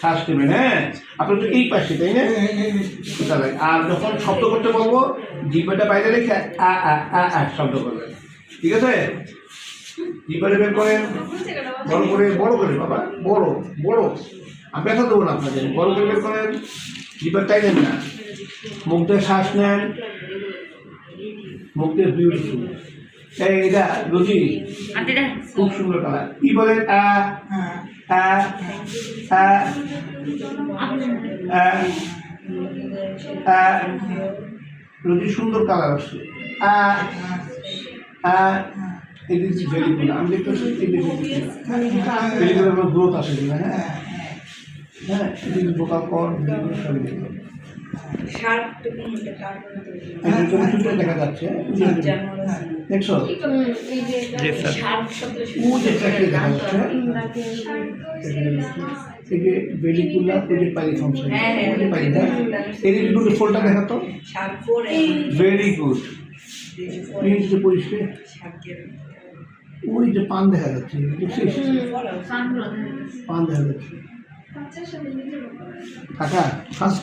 শ্বাস নেবেন হ্যাঁ? আপনার তো এই পাশে তাই না? তাহলে আর যখন শব্দ করতে বলব জিব্বাটা বাইরে রেখে আ আ আ আ শব্দ করবেন। ঠিক আছে? জিব্বাটা বের করেন বড় করে বড় করে বাবা বড় বড়। আমি ব্যথা দেবো না আপনাদের বড় করে বের করেন জিব্বার টাইলেন না। মুখ দিয়ে শ্বাস নেন। মুখ দিয়ে বিউটিফুল এই এটা রুচি। খুব সুন্দর কালার কি বলেন রুচি সুন্দর কালার আসছে। very আমি দেখতেছি it is very good growth আসে কিনা হ্যাঁ হ্যাঁ it is vocal cord সবই দেখলাম এটা দেখা যাচ্ছে। দেখছ? ও যে ট্র্যাকে দেখা যাচ্ছে এই যে বেলিকুলা এই যে হ্যাঁ, হ্যাঁ, এই যে দুটো দেখাতো। ভেরি গুড যে পরিষ্কার। ওই যে পান দেখা যাচ্ছে দেখছিস? পান দেখা যাচ্ছে। কাকা ফার্স্ট